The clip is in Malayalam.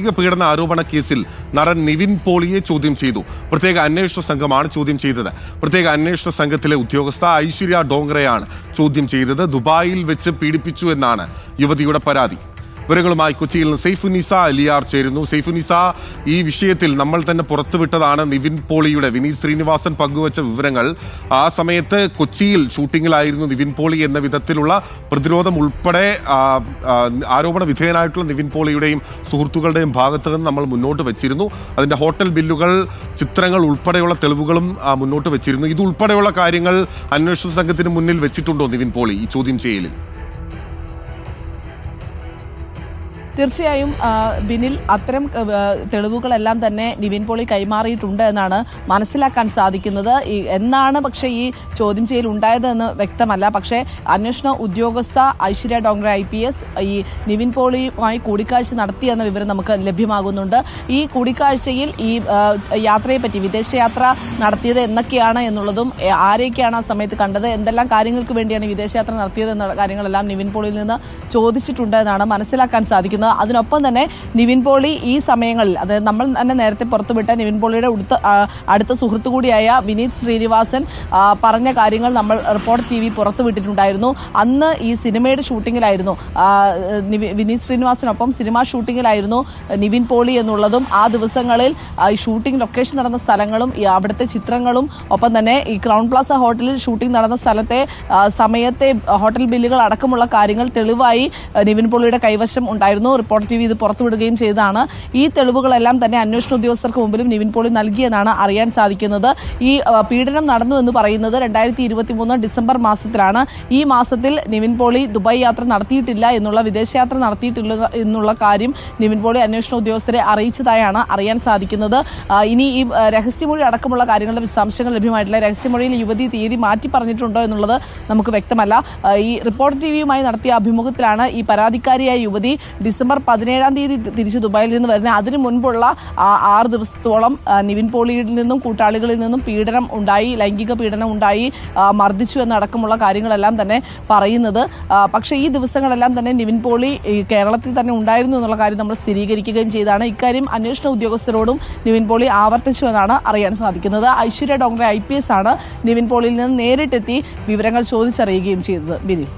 ലൈംഗിക പീഡന ആരോപണ കേസിൽ നടൻ നിവിൻ പോളിയെ ചോദ്യം ചെയ്തു. പ്രത്യേക അന്വേഷണ സംഘമാണ് ചോദ്യം ചെയ്തത്. പ്രത്യേക അന്വേഷണ സംഘത്തിലെ ഉദ്യോഗസ്ഥ ഐശ്വര്യ ഡോങ്റെയാണ് ചോദ്യം ചെയ്തത്. ദുബായിൽ വെച്ച് പീഡിപ്പിച്ചു എന്നാണ് യുവതിയുടെ പരാതി. വിവരങ്ങളുമായി കൊച്ചിയിൽ നിന്ന് സെയ്ഫുനിസ അലിയാർ ചേരുന്നു. സെയ്ഫുനിസ ഈ വിഷയത്തിൽ നമ്മൾ തന്നെ പുറത്തുവിട്ടതാണ് നിവിൻ പോളിയുടെ വിനീത് ശ്രീനിവാസൻ പങ്കുവച്ച വിവരങ്ങൾ. ആ സമയത്ത് കൊച്ചിയിൽ ഷൂട്ടിങ്ങിലായിരുന്നു നിവിൻ പോളി എന്ന വിധത്തിലുള്ള പ്രതിരോധം ഉൾപ്പെടെ ആരോപണ വിധേയനായിട്ടുള്ള നിവിൻ പോളിയുടെയും സുഹൃത്തുക്കളുടെയും ഭാഗത്ത് നിന്ന് നമ്മൾ മുന്നോട്ട് വെച്ചിരുന്നു. അതിന്റെ ഹോട്ടൽ ബില്ലുകൾ ചിത്രങ്ങൾ ഉൾപ്പെടെയുള്ള തെളിവുകളും മുന്നോട്ട് വെച്ചിരുന്നു. ഇതുൾപ്പെടെയുള്ള കാര്യങ്ങൾ അന്വേഷണ സംഘത്തിന് മുന്നിൽ വെച്ചിട്ടുണ്ടോ നിവിൻ പോളി ഈ ചോദ്യം ചെയ്യലിൽ? തീർച്ചയായും ബിനിൽ അത്തരം തെളിവുകളെല്ലാം തന്നെ നിവിൻ പോളി കൈമാറിയിട്ടുണ്ട് എന്നാണ് മനസ്സിലാക്കാൻ സാധിക്കുന്നത്. ഈ എന്നാണ് പക്ഷേ ഈ ചോദ്യം ചെയ്യൽ ഉണ്ടായതെന്ന് വ്യക്തമല്ല. പക്ഷേ അന്വേഷണ ഉദ്യോഗസ്ഥ Aishwarya Dongre I P S ഈ നിവിൻ പോളിയുമായി കൂടിക്കാഴ്ച നടത്തിയെന്ന വിവരം നമുക്ക് ലഭ്യമാകുന്നുണ്ട്. ഈ കൂടിക്കാഴ്ചയിൽ ഈ യാത്രയെപ്പറ്റി യാത്രയെ പറ്റി വിദേശയാത്ര നടത്തിയത് എന്നൊക്കെയാണ് എന്നുള്ളതും ആരെയൊക്കെയാണ് ആ സമയത്ത് കണ്ടത് എന്തെല്ലാം കാര്യങ്ങൾക്ക് വേണ്ടിയാണ് വിദേശയാത്ര നടത്തിയത് എന്ന കാര്യങ്ങളെല്ലാം നിവിൻ പോളിയിൽ നിന്ന് ചോദിച്ചിട്ടുണ്ട് എന്നാണ് മനസ്സിലാക്കാൻ സാധിക്കുന്നത്. അതിനൊപ്പം തന്നെ നിവിൻ പോളി ഈ സമയങ്ങളിൽ അതായത് നമ്മൾ തന്നെ നേരത്തെ പുറത്തുവിട്ട നിവിൻ പോളിയുടെ അടുത്ത അടുത്ത സുഹൃത്തു കൂടിയായ വിനീത് ശ്രീനിവാസൻ പറഞ്ഞ കാര്യങ്ങൾ നമ്മൾ റിപ്പോർട്ട് ടി വി പുറത്തുവിട്ടിട്ടുണ്ടായിരുന്നു. അന്ന് ഈ സിനിമയുടെ ഷൂട്ടിങ്ങിലായിരുന്നു. വിനീത് ശ്രീനിവാസനൊപ്പം സിനിമ ഷൂട്ടിങ്ങിലായിരുന്നു നിവിൻ പോളി എന്നുള്ളതും. ആ ദിവസങ്ങളിൽ ഈ ഷൂട്ടിംഗ് ലൊക്കേഷൻ നടന്ന സ്ഥലങ്ങളും അവിടുത്തെ ചിത്രങ്ങളും ഒപ്പം തന്നെ ഈ ക്രൗൺ പ്ലാസ ഹോട്ടലിൽ ഷൂട്ടിംഗ് നടന്ന സ്ഥലത്തെ സമയത്തെ ഹോട്ടൽ ബില്ലുകൾ അടക്കമുള്ള കാര്യങ്ങൾ തെളിവായി നിവിൻ പോളിയുടെ കൈവശം ഉണ്ടായിരുന്നു. റിപ്പോർട്ടർ ടി വി ഇത് പുറത്തുവിടുകയും ചെയ്തതാണ്. ഈ തെളിവുകളെല്ലാം തന്നെ അന്വേഷണ ഉദ്യോഗസ്ഥർക്ക് മുമ്പിലും നിവിൻ പോളി നൽകിയെന്നാണ് അറിയാൻ സാധിക്കുന്നത്. ഈ പീഡനം നടന്നു എന്ന് പറയുന്നത് രണ്ടായിരത്തി ഇരുപത്തി മൂന്ന് ഡിസംബർ മാസത്തിലാണ്. ഈ മാസത്തിൽ നിവിൻ പോളി ദുബായ് യാത്ര നടത്തിയിട്ടില്ല എന്നുള്ള വിദേശയാത്ര നടത്തിയിട്ടില്ല എന്നുള്ള കാര്യം നിവിൻ പോളി അന്വേഷണ ഉദ്യോഗസ്ഥരെ അറിയിച്ചതായാണ് അറിയാൻ സാധിക്കുന്നത്. ഇനി ഈ രഹസ്യമൊഴി അടക്കമുള്ള കാര്യങ്ങളുടെ വിശദാംശങ്ങൾ ലഭ്യമായിട്ടില്ല. രഹസ്യമൊഴിയിൽ യുവതി തീയതി മാറ്റി പറഞ്ഞിട്ടുണ്ടോ എന്നുള്ളത് നമുക്ക് വ്യക്തമല്ല. ഈ റിപ്പോർട്ട് ടി വിയുമായി നടത്തിയ അഭിമുഖത്തിലാണ് ഈ പരാതിക്കാരിയായ യുവതി ഡിസംബർ പതിനേഴാം തീയതി തിരിച്ച് ദുബായിൽ നിന്ന് വരുന്ന അതിനു മുൻപുള്ള ആറ് ദിവസത്തോളം നിവിൻ പോളിയിൽ നിന്നും കൂട്ടാളികളിൽ നിന്നും പീഡനം ഉണ്ടായി ലൈംഗിക പീഡനം ഉണ്ടായി മർദ്ദിച്ചു എന്നടക്കമുള്ള കാര്യങ്ങളെല്ലാം തന്നെ പറയുന്നത്. പക്ഷേ ഈ ദിവസങ്ങളെല്ലാം തന്നെ നിവിൻ പോളി കേരളത്തിൽ തന്നെ ഉണ്ടായിരുന്നു എന്നുള്ള കാര്യം നമ്മൾ സ്ഥിരീകരിക്കുകയും ചെയ്താണ് ഇക്കാര്യം അന്വേഷണ ഉദ്യോഗസ്ഥരോടും നിവിൻ പോളി ആവർത്തിച്ചു എന്നാണ് അറിയാൻ സാധിക്കുന്നത്. ഐശ്വര്യ ഡോക്ടറെ ഐ പി എസ് ആണ് നിവിൻ പോളിയിൽ നിന്ന് നേരിട്ടെത്തി വിവരങ്ങൾ ചോദിച്ചറിയുകയും ചെയ്തത്. ബിനി